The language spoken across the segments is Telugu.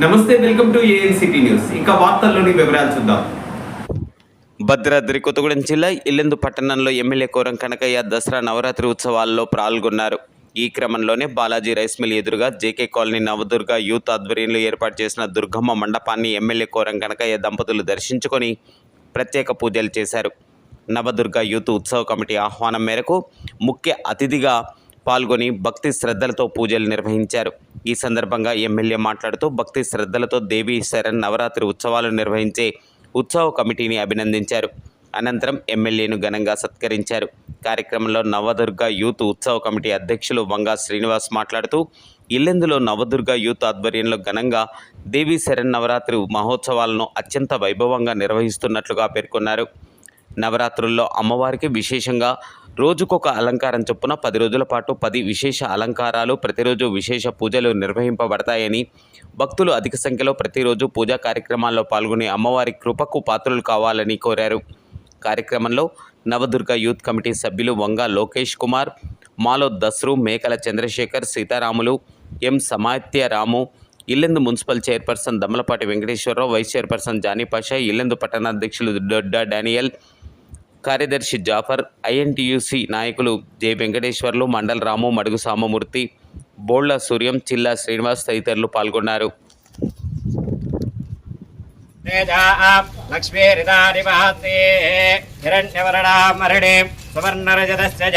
నమస్తే వెల్కమ్ టు న్యూస్. వార్తల్లోని వివరాలు చూద్దాం. భద్రాద్రి కొత్తగూడెం జిల్లా ఇల్లెందు పట్టణంలో ఎమ్మెల్యే కోరం కనకయ్య దసరా నవరాత్రి ఉత్సవాల్లో పాల్గొన్నారు. ఈ క్రమంలోనే బాలాజీ రైస్ మిల్ ఎదురుగా జేకే కాలనీ నవదుర్గ యూత్ ఆధ్వర్యంలో ఏర్పాటు చేసిన దుర్గమ్మ మండపాన్ని ఎమ్మెల్యే కోరం కనకయ్య దంపతులు దర్శించుకొని ప్రత్యేక పూజలు చేశారు. నవదుర్గ యూత్ ఉత్సవ కమిటీ ఆహ్వానం మేరకు ముఖ్య అతిథిగా పాల్గొని భక్తి శ్రద్ధలతో పూజలు నిర్వహించారు. ఈ సందర్భంగా ఎమ్మెల్యే మాట్లాడుతూ భక్తి శ్రద్ధలతో దేవీ శరణ్ నవరాత్రి ఉత్సవాలు నిర్వహించే ఉత్సవ కమిటీని అభినందించారు. అనంతరం ఎమ్మెల్యేను ఘనంగా సత్కరించారు. కార్యక్రమంలో నవదుర్గ యూత్ ఉత్సవ కమిటీ అధ్యక్షులు వంగా శ్రీనివాస్ మాట్లాడుతూ ఇల్లెందులో నవదుర్గ యూత్ ఆధ్వర్యంలో ఘనంగా దేవీ శరణ్ నవరాత్రి మహోత్సవాలను అత్యంత వైభవంగా నిర్వహిస్తున్నట్లుగా పేర్కొన్నారు. నవరాత్రుల్లో అమ్మవారికి విశేషంగా రోజుకొక అలంకారం చొప్పున పది రోజుల పాటు పది విశేష అలంకారాలు ప్రతిరోజు విశేష పూజలు నిర్వహింపబడతాయని భక్తులు అధిక సంఖ్యలో ప్రతిరోజు పూజా కార్యక్రమాల్లో పాల్గొని అమ్మవారి కృపకు పాత్రలు కావాలని కోరారు. కార్యక్రమంలో నవదుర్గ యూత్ కమిటీ సభ్యులు వంగ Lokesh Kumar Malo Dasru Mekala Chandrasekhar Seetharamulu M Samatyaramu Yellandu municipal chairperson Dammalapati Venkateswararao vice chairperson Jani Pasha Yellandu పట్టణాధ్యక్షులు Dodda Daniel కార్యదర్శి Jafar I N T U C నాయకులు జె వెంకటేశ్వర్లు మండల్ రాము మడుగు సామమూర్తి బోళ్ళ సూర్యం చిల్లా శ్రీనివాస్ తదితరులు పాల్గొన్నారు. लक्ष्मीरिदारिवासे हिरण्यवर्णामरणि सुवर्णरजतस्य च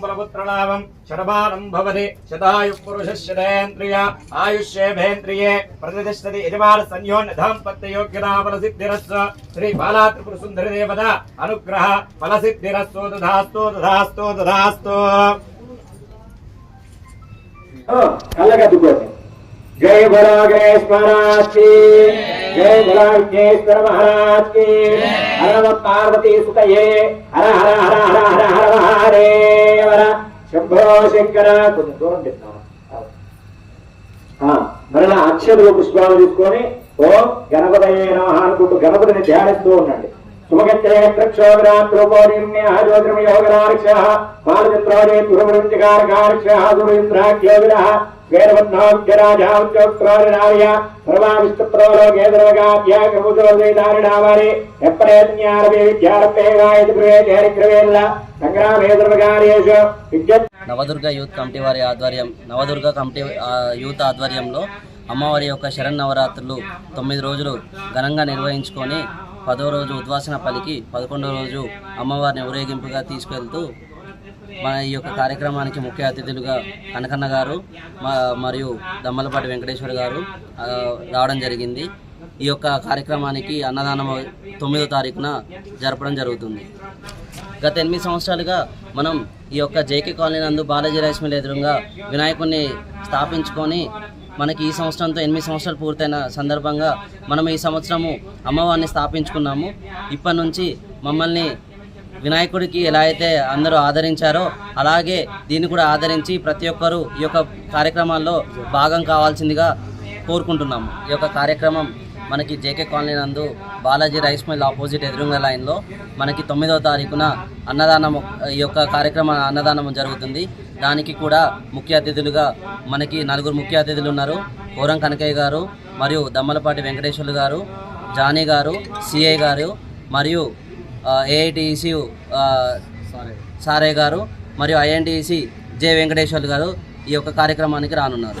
బలపుత్రలాభం శతమానం భవతి శతాయు పురుష శతేంద్రియ ఆయుష్యేభేంద్రియే ప్రతిష్టతి యజమాన సంయోన్యధాం పత్యయోగ్యతా ఫలసిద్ధిరస్వ శ్రీ బాలా త్రిపుర సుందరి దేవత అనుగ్రహ ఫలసిద్ధిరస్తో దధాస్తో దధాస్తో దధాస్తో కళ్ళగద్దుకోండి జై బలో గణేష్ మహారాజ్కి జై బలో విఘ్నేశ్వర మహారాజ్కి హర నమ పార్వతీ సుతయే హర హర హర హర హర హర మహాదేవర శంభో శంకర కొంచెం దూరం చెప్తాను మరలా అక్షరులు పుష్పాలు తీసుకొని ఓం గణపతయే నమః అనుకుంటూ గణపతిని ధ్యానిస్తూ ఉండండి. నవదుర్గ యూత్ కమిటీ వారి ఆధ్వర్యం నవదుర్గ కమిటీ యూత్ ఆధ్వర్యంలో అమ్మవారి యొక్క శరన్నవరాత్రులు తొమ్మిది రోజులు ఘనంగా నిర్వహించుకొని పదో రోజు ఉద్వాసన పలికి పదకొండవ రోజు అమ్మవారిని ఊరేగింపుగా తీసుకెళ్తూ మన ఈ యొక్క కార్యక్రమానికి ముఖ్య అతిథులుగా కనకన్న గారు మరియు దమ్మలపాటి వెంకటేశ్వర గారు రావడం జరిగింది. ఈ యొక్క కార్యక్రమానికి అన్నదానం తొమ్మిదో తారీఖున జరపడం జరుగుతుంది. గత ఎనిమిది సంవత్సరాలుగా మనం ఈ యొక్క జేకే కాలనీ నందు బాలాజీ రైస్ మిల్ ఎదురుగా వినాయకుడిని స్థాపించుకొని మనకి ఈ సంవత్సరంతో ఎనిమిది సంవత్సరాలు పూర్తయిన సందర్భంగా మనం ఈ సంవత్సరము అమ్మవారిని స్థాపించుకున్నాము. ఇప్పటి నుంచి మమ్మల్ని వినాయకుడికి ఎలా అయితే అందరూ ఆదరించారో అలాగే దీన్ని కూడా ఆదరించి ప్రతి ఒక్కరూ ఈ యొక్క కార్యక్రమాల్లో భాగం కావాల్సిందిగా కోరుకుంటున్నాము. ఈ యొక్క కార్యక్రమం మనకి జేకే కాలనీ నందు బాలాజీ రైస్ మిల్ ఆపోజిట్ ఎదురుంగ లైన్లో మనకి తొమ్మిదవ తారీఖున అన్నదానం ఈ యొక్క కార్యక్రమ అన్నదానం జరుగుతుంది. దానికి కూడా ముఖ్య అతిథులుగా మనకి నలుగురు ముఖ్య అతిథులు ఉన్నారు. కోరం కనకయ్య గారు మరియు దమ్మలపాటి వెంకటేశ్వర్లు గారు జానీ గారు సిఐ గారు మరియు ఏఐటిసి సారే గారు మరియు ఐఎన్టీసీ జె వెంకటేశ్వర్లు గారు ఈ యొక్క కార్యక్రమానికి రానున్నారు.